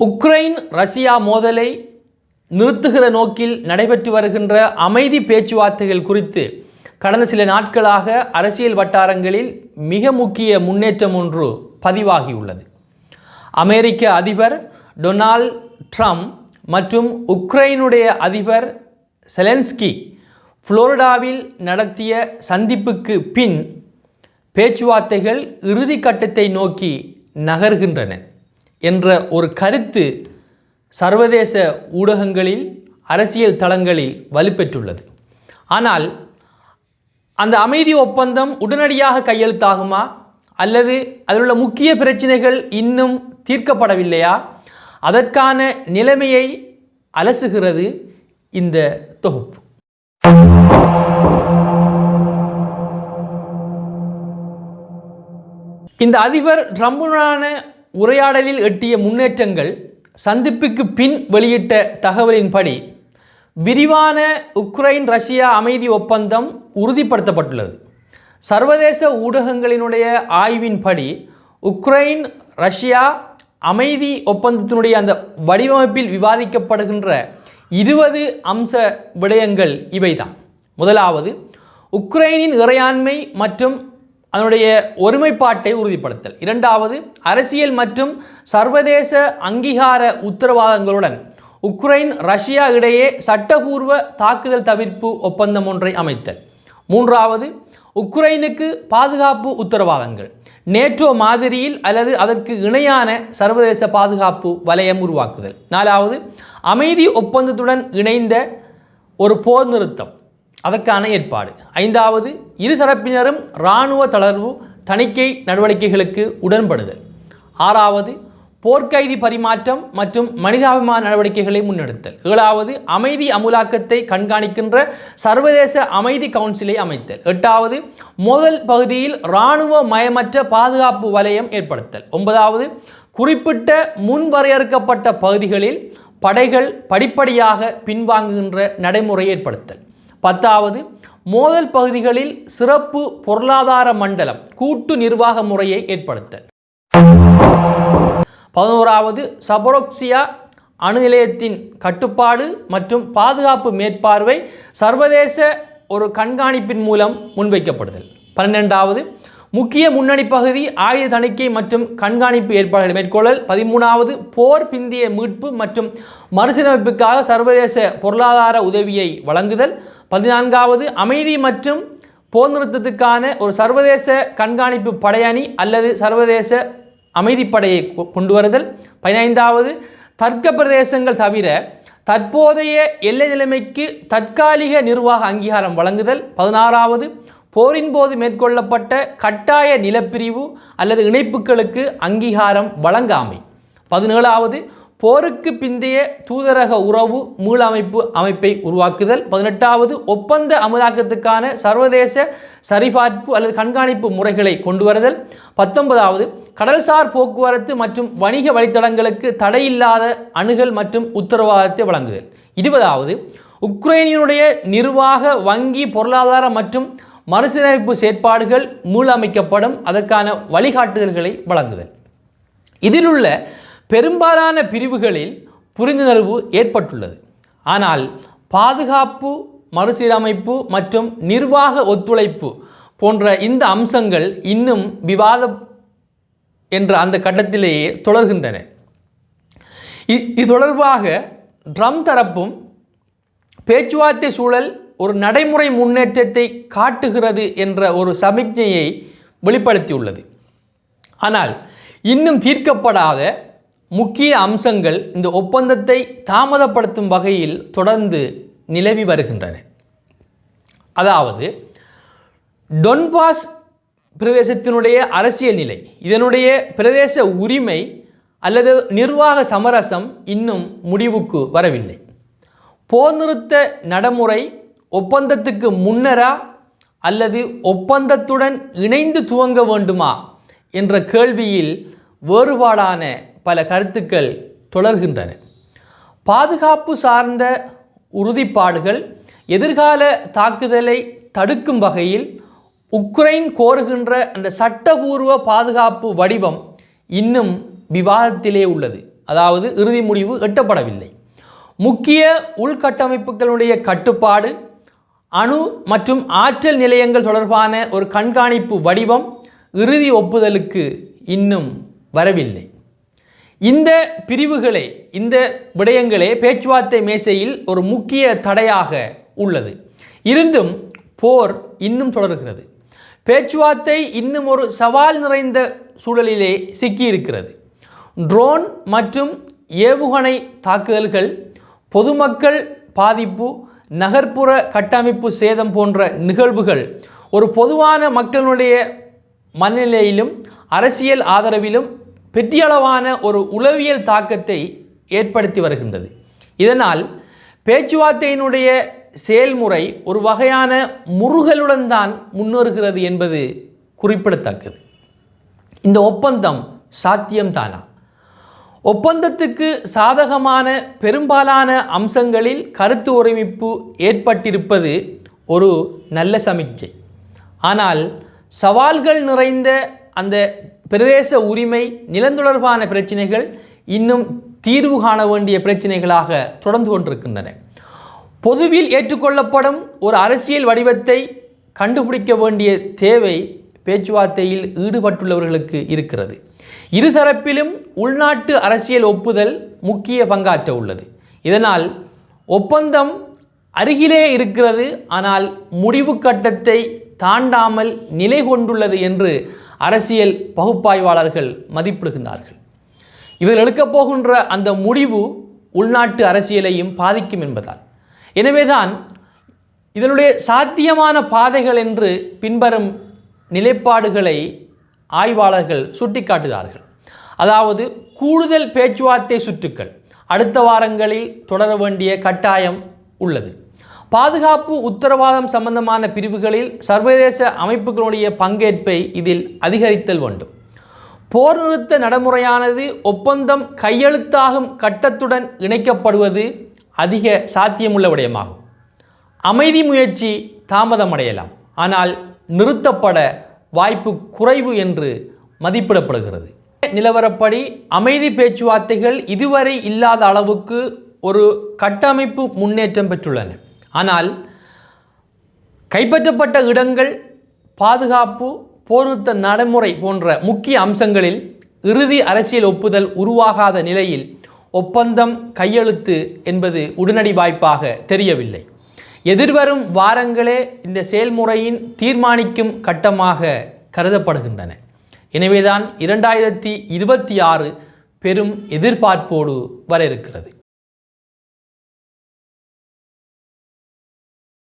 Ukraine Russia மோதலை நிறுத்துகிற நோக்கில் நடைபெற்று வருகின்ற அமைதி பேச்சுவார்த்தைகள் குறித்து கடந்த சில நாட்களாக அரசியல் வட்டாரங்களில் மிக முக்கிய முன்னேற்றம் ஒன்று பதிவாகியுள்ளது. அமெரிக்க அதிபர் டொனால்ட் ட்ரம்ப் மற்றும் உக்ரைனுடைய அதிபர் செலன்ஸ்கி புளோரிடாவில் நடத்திய சந்திப்புக்கு பின் பேச்சுவார்த்தைகள் இறுதி கட்டத்தை நோக்கி நகர்கின்றன. என்ற ஒரு கருத்து சர்வதேச ஊடகங்களில் அரசியல் தளங்களில் வலுப்பெற்றுள்ளது. ஆனால் அந்த அமைதி ஒப்பந்தம் உடனடியாக கையெழுத்தாகுமா? அல்லது அதில் உள்ள முக்கிய பிரச்சனைகள் இன்னும் தீர்க்கப்படவில்லையா? அதற்கான நிலைமையை அலசுகிறது இந்த தொகுப்பு. இந்த அதிபர் ட்ரம்புடனான உரையாடலில் எட்டிய முன்னேற்றங்கள் சந்திப்புக்கு பின் வெளியிட்ட தகவலின்படி விரிவான உக்ரைன் ரஷ்யா அமைதி ஒப்பந்தம் உறுதிப்படுத்தப்பட்டுள்ளது. சர்வதேச ஊடகங்களினுடைய ஆய்வின்படி உக்ரைன் ரஷ்யா அமைதி ஒப்பந்தத்தினுடைய அந்த வடிவமைப்பில் விவாதிக்கப்படுகின்ற இருபது அம்ச விடயங்கள் இவைதான். முதலாவது உக்ரைனின் இறையாண்மை மற்றும் அதனுடைய ஒருமைப்பாட்டை உறுதிப்படுத்தல். இரண்டாவது அரசியல் மற்றும் சர்வதேச அங்கீகார உத்தரவாதங்களுடன் உக்ரைன் ரஷ்யா இடையே சட்டபூர்வ தாக்குதல் தவிர்ப்பு ஒப்பந்தம் ஒன்றை அமைத்தல். மூன்றாவது உக்ரைனுக்கு பாதுகாப்பு உத்தரவாதங்கள். நேட்டோ மாதிரியில் அல்லது அதற்கு இணையான சர்வதேச பாதுகாப்பு வலயம் உருவாக்குதல். நாலாவது அமைதி ஒப்பந்தத்துடன் இணைந்த ஒரு போர் நிறுத்தம். அதற்கான ஏற்பாடு. ஐந்தாவது இருதரப்பினரும் இராணுவ தளர்வு தணிக்கை நடவடிக்கைகளுக்கு உடன்படுதல். ஆறாவது போர்க்கைதி பரிமாற்றம் மற்றும் மனிதாபிமான நடவடிக்கைகளை முன்னெடுத்தல். ஏழாவது அமைதி அமுலாக்கத்தை கண்காணிக்கின்ற சர்வதேச அமைதி கவுன்சிலை அமைத்தல். எட்டாவது முதல் பகுதியில் இராணுவ மயமற்ற பாதுகாப்பு வலயம் ஏற்படுத்தல். ஒன்பதாவது குறிப்பிட்ட முன்வரையறுக்கப்பட்ட பகுதிகளில் படைகள் படிப்படியாக பின்வாங்குகின்ற நடைமுறை ஏற்படுத்தல். பத்தாவது மோதல் பகுதிகளில் சிறப்பு பொருளாதார மண்டலம் கூட்டு நிர்வாக முறையை ஏற்படுத்தல் பதினோராவது சபரோக்சியா அணு நிலையத்தின் கட்டுப்பாடு மற்றும் பாதுகாப்பு மேற்பார்வை சர்வதேச ஒரு கண்காணிப்பின் மூலம் முன்வைக்கப்படுதல். பன்னிரெண்டாவது முக்கிய முன்னணி பகுதி ஆயுத தணிக்கை மற்றும் கண்காணிப்பு ஏற்பாடுகளை மேற்கொள்ளல். பதிமூணாவது போர் பிந்திய மீட்பு மற்றும் மறுசீரமைப்புக்காக சர்வதேச பொருளாதார உதவியை வழங்குதல். பதினான்காவது அமைதி மற்றும் போர் நிறுத்தத்துக்கான ஒரு சர்வதேச கண்காணிப்பு படையணி அல்லது சர்வதேச அமைதிப்படையை கொ- கொண்டு வருதல் பதினைந்தாவது தர்க்க பிரதேசங்கள் தவிர தற்போதைய எல்லை நிலைமைக்கு தற்காலிக நிர்வாக அங்கீகாரம் வழங்குதல். பதினாறாவது போரின் போது மேற்கொள்ளப்பட்ட கட்டாய நிலப்பிரிவு அல்லது இணைப்புகளுக்கு அங்கீகாரம் வழங்காமை. பதினேழாவது போருக்கு பிந்தைய தூதரக உறவு மீளமைப்பு அமைப்பை உருவாக்குதல். பதினெட்டாவது ஒப்பந்த அமலாக்கத்துக்கான சர்வதேச சரிபார்ப்பு அல்லது கண்காணிப்பு முறைகளை கொண்டு வருதல் பத்தொன்பதாவது கடல்சார் போக்குவரத்து மற்றும் வணிக வழித்தடங்களுக்கு தடையில்லாத அணுகல் மற்றும் உத்தரவாதத்தை வழங்குதல். இருபதாவது உக்ரைனியனுடைய நிர்வாக வங்கி பொருளாதார மற்றும் மறுசீரமைப்பு செயற்பாடுகள் மூலமைக்கப்படும் அதற்கான வழிகாட்டுதல்களை வழங்குதல். இதிலுள்ள பெரும்பாலான பிரிவுகளில் புரிந்துணர்வு ஏற்பட்டுள்ளது. ஆனால் பாதுகாப்பு மறுசீரமைப்பு மற்றும் நிர்வாக ஒத்துழைப்பு போன்ற இந்த அம்சங்கள் இன்னும் விவாதம் என்ற அந்த கட்டத்திலேயே தொடர்கின்றன. இ- இது தொடர்பாக ட்ரம் தரப்பும் பேச்சுவார்த்தை சூழல் ஒரு நடைமுறை முன்னேற்றத்தை காட்டுகிறது என்ற ஒரு சமிக்ஞையை வெளிப்படுத்தியுள்ளது. ஆனால் இன்னும் தீர்க்கப்படாத முக்கிய அம்சங்கள் இந்த ஒப்பந்தத்தை தாமதப்படுத்தும் வகையில் தொடர்ந்து நிலவி வருகின்றன. அதாவது டொன்பாஸ் பிரதேசத்தினுடைய அரசியல் நிலை இதனுடைய பிரதேச உரிமை அல்லது நிர்வாக சமரசம் இன்னும் முடிவுக்கு வரவில்லை. போர் நிறுத்த நடைமுறை ஒப்பந்தத்துக்கு முன்னரா அல்லது ஒப்பந்தத்துடன் இணைந்து துவங்க வேண்டுமா என்ற கேள்வியில் வேறுபாடான பல கருத்துக்கள் தொடர்கின்றன. பாதுகாப்பு சார்ந்த உறுதிப்பாடுகள் எதிர்கால தாக்குதலை தடுக்கும் வகையில் உக்ரைன் கோருகின்ற அந்த சட்டபூர்வ பாதுகாப்பு வடிவம் இன்னும் விவாதத்திலே உள்ளது. அதாவது இறுதி முடிவு எட்டப்படவில்லை. முக்கிய உள்கட்டமைப்புகளுடைய கட்டுப்பாடு அணு மற்றும் ஆற்றல் நிலையங்கள் தொடர்பான ஒரு கண்காணிப்பு வடிவம் இறுதி ஒப்புதலுக்கு இன்னும் வரவில்லை. இந்த பிரிவுகளே இந்த விடயங்களே பேச்சுவார்த்தை மேசையில் ஒரு முக்கிய தடையாக உள்ளது. இருந்தும் போர் இன்னும் தொடர்கிறது. பேச்சுவார்த்தை இன்னும் ஒரு சவால் நிறைந்த சூழலிலே சிக்கியிருக்கிறது. ட்ரோன் மற்றும் ஏவுகணை தாக்குதல்கள் பொதுமக்கள் பாதிப்பு நகர்ப்புற கட்டமைப்பு சேதம் போன்ற நிகழ்வுகள் ஒரு பொதுவான மக்களுடைய மனநிலையிலும் அரசியல் ஆதரவிலும் பெற்றியளவான ஒரு உளவியல் தாக்கத்தை ஏற்படுத்தி வருகின்றது. இதனால் பேச்சுவார்த்தையினுடைய செயல்முறை ஒரு வகையான முருகலுடன் தான் முன்னேறுகிறது என்பது குறிப்பிடத்தக்கது. இந்த ஒப்பந்தம் சாத்தியம்தானா? ஒப்பந்தத்துக்கு சாதகமான பெரும்பாலான அம்சங்களில் கருத்து ஒருமிப்பு ஏற்பட்டிருப்பது ஒரு நல்ல சமிக்ஞை. ஆனால் சவால்கள் நிறைந்த அந்த பிரதேச உரிமை நிலந்தொடர்பான பிரச்சனைகள் இன்னும் தீர்வு காண வேண்டிய பிரச்சனைகளாக தொடர்ந்து கொண்டிருக்கின்றன. பொதுவில் ஏற்றுக்கொள்ளப்படும் ஒரு அரசியல் வடிவத்தை கண்டுபிடிக்க வேண்டிய தேவை பேச்சுவார்த்தையில் ஈடுபட்டுள்ளவர்களுக்கு இருக்கிறது. இருதரப்பிலும் உள்நாட்டு அரசியல் ஒப்புதல் முக்கிய பங்காற்ற உள்ளது. இதனால் ஒப்பந்தம் அருகிலே இருக்கிறது ஆனால் முடிவு கட்டத்தை தாண்டாமல் நிலை கொண்டுள்ளது என்று அரசியல் பகுப்பாய்வாளர்கள் மதிப்பிடுகின்றார்கள். இவர் எடுக்கப் போகின்ற அந்த முடிவு உள்நாட்டு அரசியலையும் பாதிக்கும் என்பதால். எனவேதான் இதனுடைய சாத்தியமான பாதைகள் என்று பின்வரும் நிலைப்பாடுகளை ஆய்வாளர்கள் சுட்டிக்காட்டுகிறார்கள். அதாவது கூடுதல் பேச்சுவார்த்தை சுற்றுக்கள் அடுத்த வாரங்களில் தொடர வேண்டிய கட்டாயம் உள்ளது. பாதுகாப்பு உத்தரவாதம் சம்பந்தமான பிரிவுகளில் சர்வதேச அமைப்புகளுடைய பங்கேற்பை இதில் அதிகரித்தல் வேண்டும். போர் நிறுத்த நடைமுறையானது ஒப்பந்தம் கையெழுத்தாகும் கட்டத்துடன் இணைக்கப்படுவது அதிக சாத்தியமுள்ள விடயமாகும். அமைதி முயற்சி தாமதமடையலாம். ஆனால் நிறுத்தப்பட வாய்ப்பு குறைவு என்று மதிப்பிடப்படுகிறது. நிலவரப்படி அமைதி பேச்சுவார்த்தைகள் இதுவரை இல்லாத அளவுக்கு ஒரு கட்டமைப்பு முன்னேற்றம் பெற்றுள்ளன. ஆனால் கைப்பற்றப்பட்ட இடங்கள் பாதுகாப்பு போர்நிறுத்த நடைமுறை போன்ற முக்கிய அம்சங்களில் இறுதி அரசியல் ஒப்புதல் உருவாகாத நிலையில் ஒப்பந்தம் கையெழுத்து என்பது உடனடி வாய்ப்பாக தெரியவில்லை. எதிர்வரும் வாரங்களே இந்த செயல்முறையின் தீர்மானிக்கும் கட்டமாக கருதப்படுகின்றன. எனவேதான் இரண்டாயிரத்தி இருபத்தி ஆறு பெரும் எதிர்பார்ப்போடு வர இருக்கிறது.